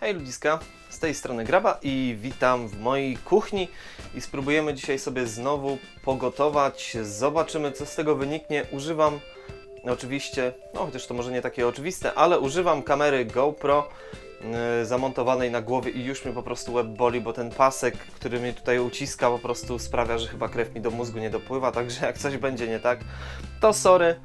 Hej ludziska, z tej strony Graba i witam w mojej kuchni i spróbujemy dzisiaj sobie znowu pogotować. Zobaczymy co z tego wyniknie. Używam oczywiście, no chociaż to może nie takie oczywiste, ale używam kamery GoPro yy, zamontowanej na głowie i już mi po prostu łeb boli, bo ten pasek, który mnie tutaj uciska po prostu sprawia, że chyba krew mi do mózgu nie dopływa, także jak coś będzie nie tak, to sorry.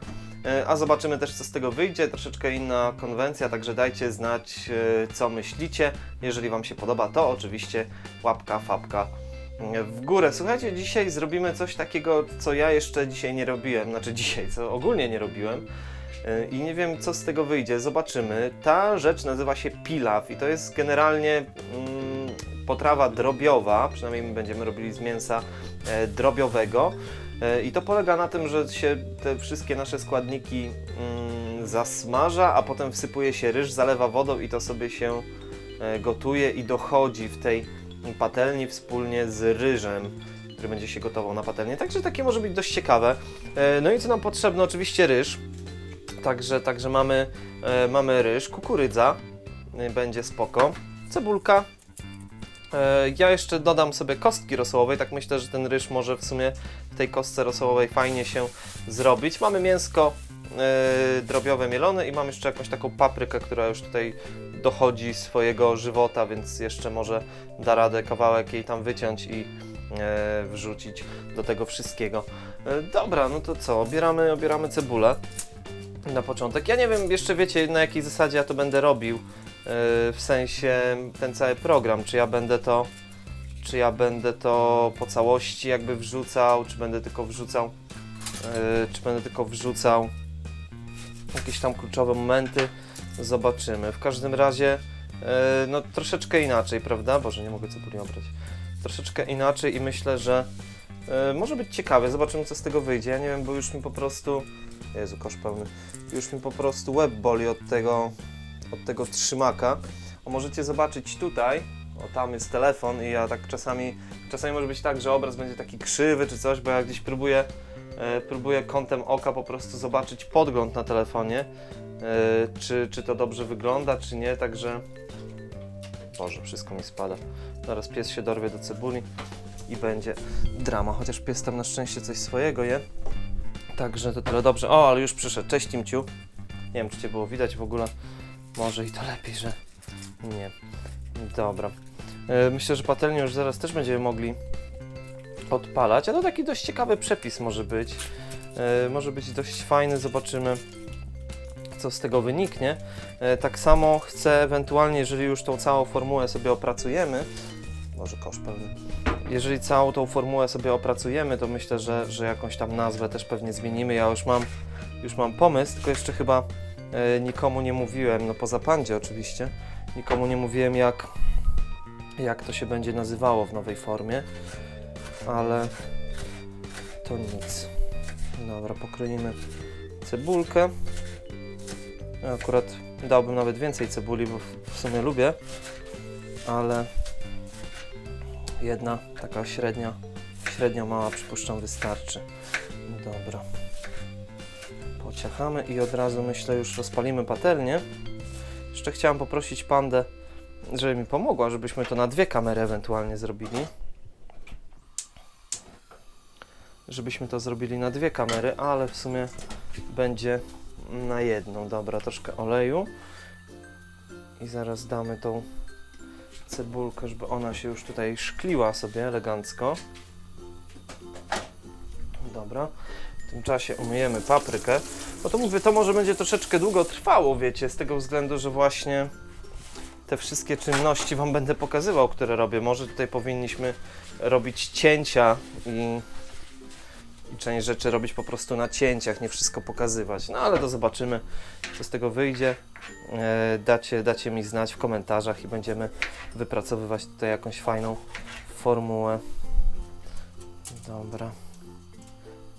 E, A zobaczymy też, co z tego wyjdzie. Troszeczkę inna konwencja, także dajcie znać, e, co myślicie. Jeżeli Wam się podoba, to oczywiście łapka, fapka e, w górę. Słuchajcie, dzisiaj zrobimy coś takiego, co ja jeszcze dzisiaj nie robiłem. Znaczy dzisiaj, co ogólnie nie robiłem. E, I nie wiem, co z tego wyjdzie. Zobaczymy. Ta rzecz nazywa się pilaw i to jest generalnie mm, potrawa drobiowa. Przynajmniej my będziemy robili z mięsa e, drobiowego. E, I to polega na tym, że się te wszystkie nasze składniki mm, zasmaża, a potem wsypuje się ryż, zalewa wodą i to sobie się e, gotuje i dochodzi w tej patelni wspólnie z ryżem, który będzie się gotował na patelni. Także takie może być dość ciekawe. E, No i co nam potrzebne? Oczywiście ryż. Także, także mamy, mamy ryż, kukurydza, będzie spoko, cebulka. E, Ja jeszcze dodam sobie kostki rosołowej, tak myślę, że ten ryż może w sumie w tej kostce rosołowej fajnie się zrobić. Mamy mięsko e, drobiowe mielone i mam jeszcze jakąś taką paprykę, która już tutaj dochodzi swojego żywota, więc jeszcze może da radę kawałek jej tam wyciąć i e, wrzucić do tego wszystkiego. Dobra, no to co, obieramy, obieramy cebulę na początek. Ja nie wiem, jeszcze wiecie na jakiej zasadzie ja to będę robił, w sensie ten cały program, czy ja będę to czy ja będę to po całości jakby wrzucał, czy będę tylko wrzucał, yy, czy będę tylko wrzucał jakieś tam kluczowe momenty, zobaczymy. W każdym razie, yy, no troszeczkę inaczej, prawda? Boże, nie mogę cebuli obrać. Troszeczkę inaczej i myślę, że może być ciekawe. Zobaczymy, co z tego wyjdzie. Ja nie wiem, bo już mi po prostu, Jezu, kosz pełny, już mi po prostu łeb boli od tego, od tego trzymaka. O, możecie zobaczyć tutaj, o tam jest telefon i ja tak czasami, czasami może być tak, że obraz będzie taki krzywy czy coś, bo ja gdzieś próbuję, e, próbuję kątem oka po prostu zobaczyć podgląd na telefonie, e, czy, czy to dobrze wygląda, czy nie, także Boże, wszystko mi spada. Zaraz pies się dorwie do cebuli i będzie drama, chociaż pies tam na szczęście coś swojego je. Także to tyle dobrze. O, ale już przyszedł. Cześć Timciu. Nie wiem, czy Cię było widać w ogóle. Może i to lepiej, że nie. Dobra. E, Myślę, że patelnię już zaraz też będziemy mogli odpalać, a to taki dość ciekawy przepis może być. E, Może być dość fajny, zobaczymy co z tego wyniknie. E, Tak samo chcę ewentualnie, jeżeli już tą całą formułę sobie opracujemy, może kosz pełny, jeżeli całą tą formułę sobie opracujemy, to myślę, że, że jakąś tam nazwę też pewnie zmienimy. Ja już mam, już mam pomysł, tylko jeszcze chyba nikomu nie mówiłem, no poza Pandzie oczywiście, nikomu nie mówiłem jak, jak to się będzie nazywało w nowej formie, ale to nic. Dobra, pokroimy cebulkę. Akurat dałbym nawet więcej cebuli, bo w- w sumie lubię, ale jedna taka średnia, średnio mała przypuszczam wystarczy. Dobra. Pociachamy i od razu myślę już rozpalimy patelnię. Jeszcze chciałam poprosić pandę, żeby mi pomogła, żebyśmy to na dwie kamery ewentualnie zrobili. Żebyśmy to zrobili na dwie kamery, ale w sumie będzie na jedną. Dobra, troszkę oleju. I zaraz damy tą cebulkę, żeby ona się już tutaj szkliła sobie elegancko. Dobra. Tym czasie umyjemy paprykę. No to mówię, to może będzie troszeczkę długo trwało, wiecie, z tego względu, że właśnie te wszystkie czynności Wam będę pokazywał, które robię. Może tutaj powinniśmy robić cięcia i, i część rzeczy robić po prostu na cięciach, nie wszystko pokazywać. No ale to zobaczymy, co z tego wyjdzie. E, dacie, dacie mi znać w komentarzach i będziemy wypracowywać tutaj jakąś fajną formułę. Dobra.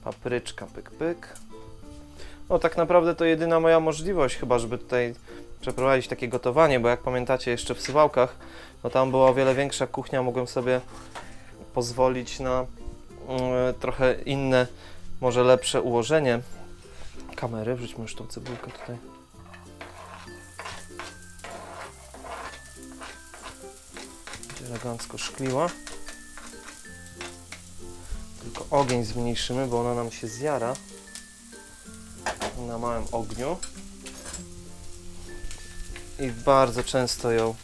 Papryczka, pyk, pyk. No tak naprawdę to jedyna moja możliwość chyba, żeby tutaj przeprowadzić takie gotowanie, bo jak pamiętacie jeszcze w Suwałkach, no tam była o wiele większa kuchnia, mogłem sobie pozwolić na mm, trochę inne, może lepsze ułożenie kamery. Wrzućmy już tą cebulkę tutaj. elegancko szkliła. Tylko ogień zmniejszymy, bo ona nam się zjara na małym ogniu. I bardzo często ją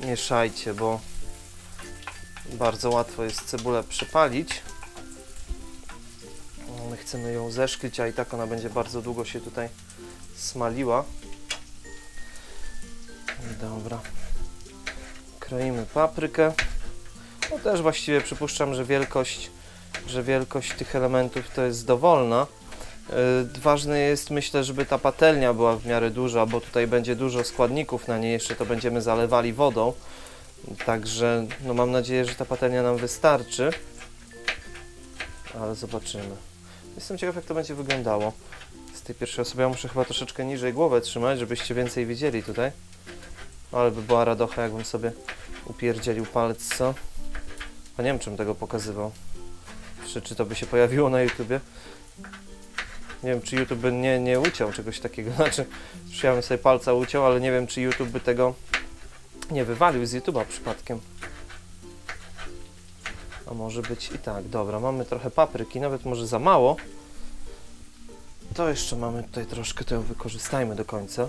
mieszajcie, bo bardzo łatwo jest cebulę przypalić. My chcemy ją zeszklić, a i tak ona będzie bardzo długo się tutaj smaliła. Dobra. Kroimy paprykę. No też właściwie przypuszczam, że wielkość, że wielkość tych elementów to jest dowolna. Yy, Ważne jest, myślę, żeby ta patelnia była w miarę duża, bo tutaj będzie dużo składników na niej, jeszcze to będziemy zalewali wodą. Także no mam nadzieję, że ta patelnia nam wystarczy. Ale zobaczymy. Jestem ciekaw, jak to będzie wyglądało. Z tej pierwszej osoby ja muszę chyba troszeczkę niżej głowę trzymać, żebyście więcej widzieli tutaj. Ale by była radocha, jakbym sobie upierdzielił palec, co? A nie wiem, czym tego pokazywał. Czy, czy to by się pojawiło na YouTubie? Nie wiem, czy YouTube by nie, nie uciął czegoś takiego. Znaczy, już ja bym sobie palca uciął, ale nie wiem, czy YouTube by tego nie wywalił z YouTube'a przypadkiem. A może być i tak. Dobra, mamy trochę papryki, nawet może za mało. To jeszcze mamy tutaj troszkę, to ją wykorzystajmy do końca.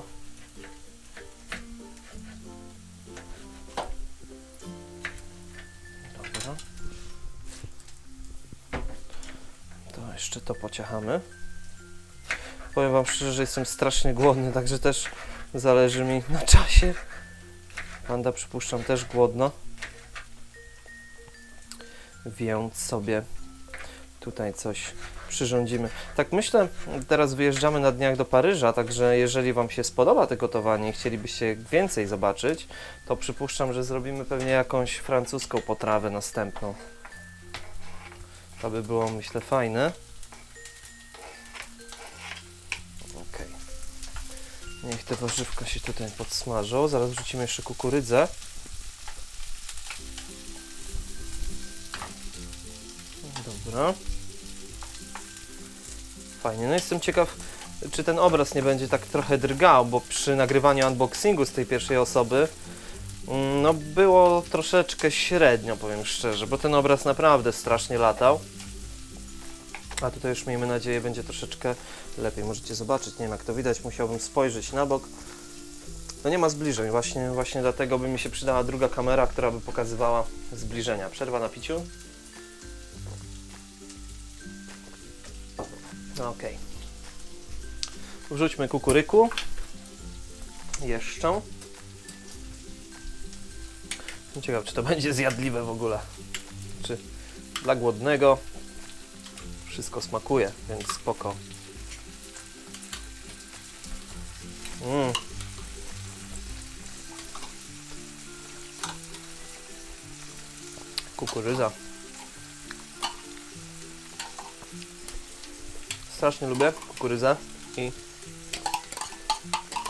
Jeszcze to pociachamy. Powiem Wam szczerze, że jestem strasznie głodny, także też zależy mi na czasie. Panda przypuszczam też głodno. Więc sobie tutaj coś przyrządzimy. Tak myślę, teraz wyjeżdżamy na dniach do Paryża, także jeżeli Wam się spodoba to gotowanie i chcielibyście więcej zobaczyć, to przypuszczam, że zrobimy pewnie jakąś francuską potrawę następną. To by było, myślę, fajne. Niech te warzywka się tutaj podsmażą. Zaraz wrzucimy jeszcze kukurydzę. Dobra. Fajnie. No jestem ciekaw, czy ten obraz nie będzie tak trochę drgał, bo przy nagrywaniu unboxingu z tej pierwszej osoby mm, no było troszeczkę średnio, powiem szczerze, bo ten obraz naprawdę strasznie latał. A tutaj już miejmy nadzieję będzie troszeczkę lepiej. Możecie zobaczyć, nie wiem jak to widać, musiałbym spojrzeć na bok. No nie ma zbliżeń, właśnie, właśnie dlatego by mi się przydała druga kamera, która by pokazywała zbliżenia. Przerwa na piciu. No okej. Wrzućmy kukuryku. Jeszcze. Ciekaw, czy to będzie zjadliwe w ogóle. Czy dla głodnego wszystko smakuje, więc spoko. Mm. Kukurydza. Strasznie lubię kukurydzę i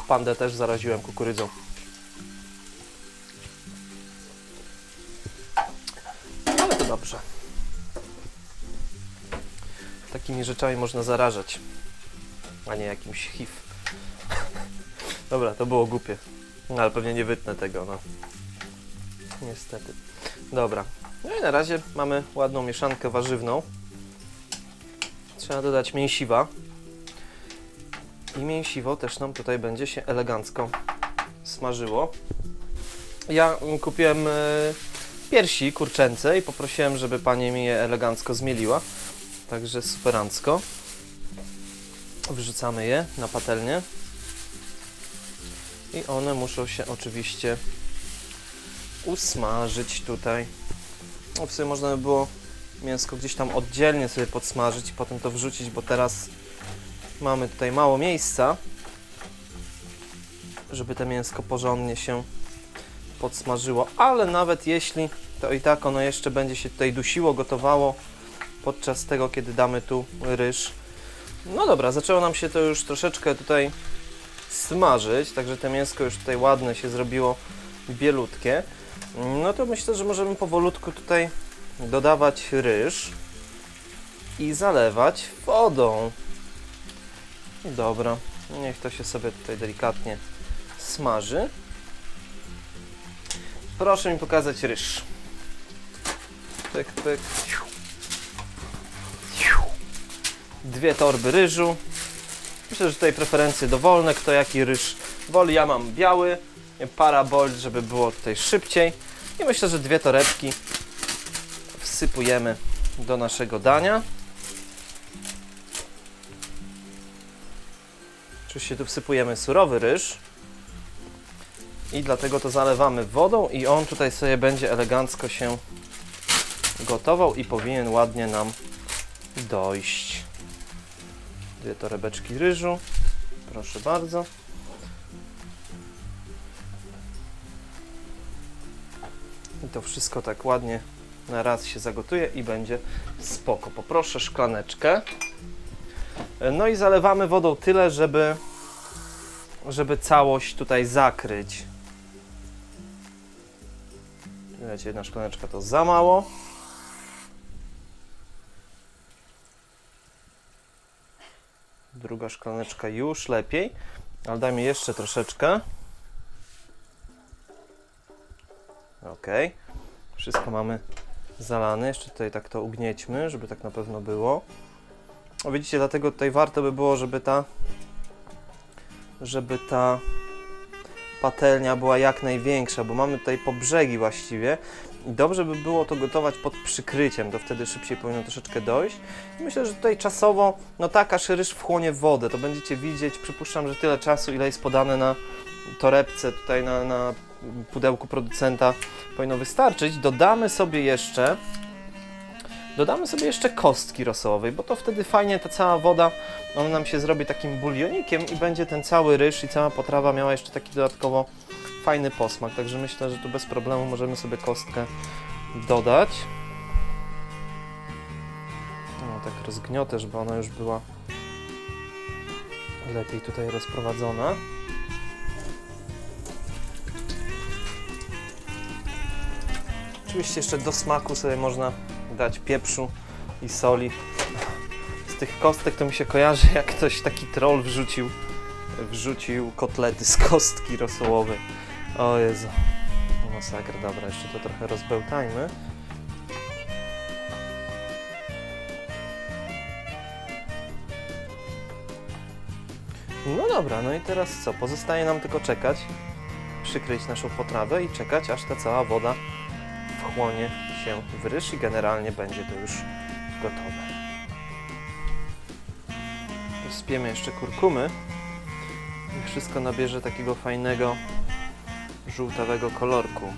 pandę też zaraziłem kukurydzą. Takimi rzeczami można zarażać, a nie jakimś HIV. Dobra, to było głupie. No, ale pewnie nie wytnę tego, no. Niestety. Dobra. No i na razie mamy ładną mieszankę warzywną. Trzeba dodać mięsiwa. I mięsiwo też nam tutaj będzie się elegancko smażyło. Ja kupiłem e, piersi kurczęce i poprosiłem, żeby pani mi je elegancko zmieliła. Także superancko. Wrzucamy je na patelnię. I one muszą się oczywiście usmażyć tutaj. No, w sumie można by było mięsko gdzieś tam oddzielnie sobie podsmażyć i potem to wrzucić, bo teraz mamy tutaj mało miejsca, żeby to mięsko porządnie się podsmażyło, ale nawet jeśli to i tak ono jeszcze będzie się tutaj dusiło, gotowało podczas tego, kiedy damy tu ryż. No dobra, zaczęło nam się to już troszeczkę tutaj smażyć, także to mięsko już tutaj ładne się zrobiło, bielutkie. No to myślę, że możemy powolutku tutaj dodawać ryż i zalewać wodą. Dobra, niech to się sobie tutaj delikatnie smaży. proszę mi pokazać ryż. Pyk, pyk. Dwie torby ryżu. Myślę, że tutaj preferencje dowolne, kto jaki ryż woli. Ja mam biały, parabolt, żeby było tutaj szybciej. I myślę, że dwie torebki wsypujemy do naszego dania. Oczywiście tu wsypujemy surowy ryż. I dlatego to zalewamy wodą i on tutaj sobie będzie elegancko się gotował i powinien ładnie nam dojść. Dwie torebeczki ryżu. Proszę bardzo. I to wszystko tak ładnie na raz się zagotuje i będzie spoko. Poproszę szklaneczkę. No i zalewamy wodą tyle, żeby, żeby całość tutaj zakryć. Wiecie, jedna szklaneczka to za mało. Druga szklaneczka już lepiej, ale dajmy jeszcze troszeczkę. Ok, wszystko mamy zalane. Jeszcze tutaj tak to ugniećmy, żeby tak na pewno było. O, widzicie, dlatego tutaj warto by było, żeby ta żeby ta patelnia była jak największa, bo mamy tutaj po brzegi właściwie dobrze by było to gotować pod przykryciem, to wtedy szybciej powinno troszeczkę dojść. I myślę, że tutaj czasowo, no tak, aż ryż wchłonie wodę, to będziecie widzieć, przypuszczam, że tyle czasu, ile jest podane na torebce, tutaj na, na pudełku producenta powinno wystarczyć. Dodamy sobie jeszcze Dodamy sobie jeszcze kostki rosołowej, bo to wtedy fajnie ta cała woda, ona nam się zrobi takim bulionikiem i będzie ten cały ryż i cała potrawa miała jeszcze taki dodatkowo fajny posmak. Także myślę, że tu bez problemu możemy sobie kostkę dodać. No tak rozgniotę, żeby ona już była lepiej tutaj rozprowadzona. Oczywiście jeszcze do smaku sobie można dać pieprzu i soli. Z tych kostek to mi się kojarzy, jak ktoś taki troll wrzucił, wrzucił kotlety z kostki rosołowej. O Jezu. Masakra, dobra, jeszcze to trochę rozbełtajmy. No dobra, no i teraz co? Pozostaje nam tylko czekać, przykryć naszą potrawę i czekać, aż ta cała woda wchłonie się w ryż i generalnie będzie to już gotowe. Wspiemy jeszcze kurkumy i wszystko nabierze takiego fajnego żółtawego kolorku.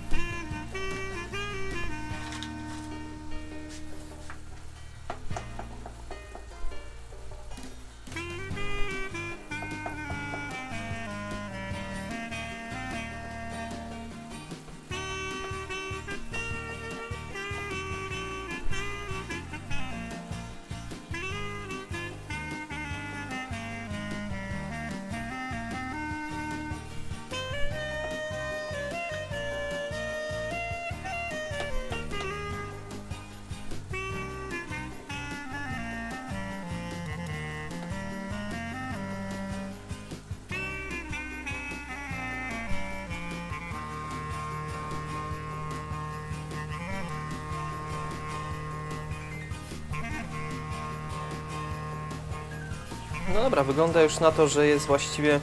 No dobra, wygląda już na to, że jest właściwie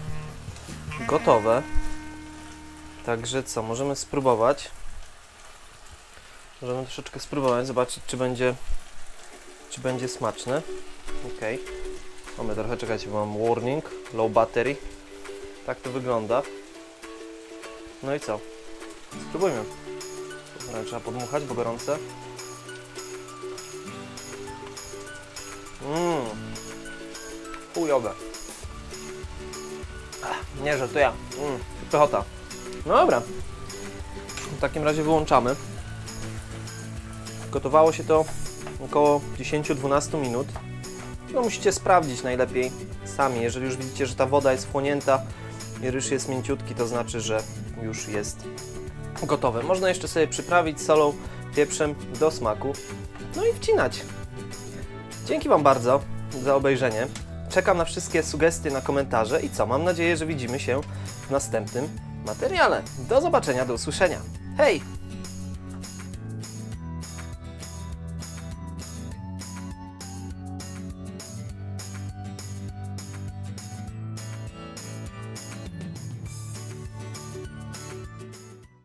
gotowe. Także co, możemy spróbować. Możemy troszeczkę spróbować, zobaczyć czy będzie czy będzie smaczne. Ok. Mamy trochę czekać, bo mam warning, low battery. Tak to wygląda. No i co? Spróbujmy. Trzeba podmuchać, bo gorące. Mmm chujowe. Nie, że to ja. Mm. No dobra. W takim razie wyłączamy. Gotowało się to około 10-12 minut. No musicie sprawdzić najlepiej sami. Jeżeli już widzicie, że ta woda jest wchłonięta i ryż jest mięciutki, to znaczy, że już jest gotowe. Można jeszcze sobie przyprawić solą, pieprzem do smaku. No i wcinać. Dzięki Wam bardzo za obejrzenie. Czekam na wszystkie sugestie na komentarze i co? Mam nadzieję, że widzimy się w następnym materiale. Do zobaczenia, do usłyszenia. Hej,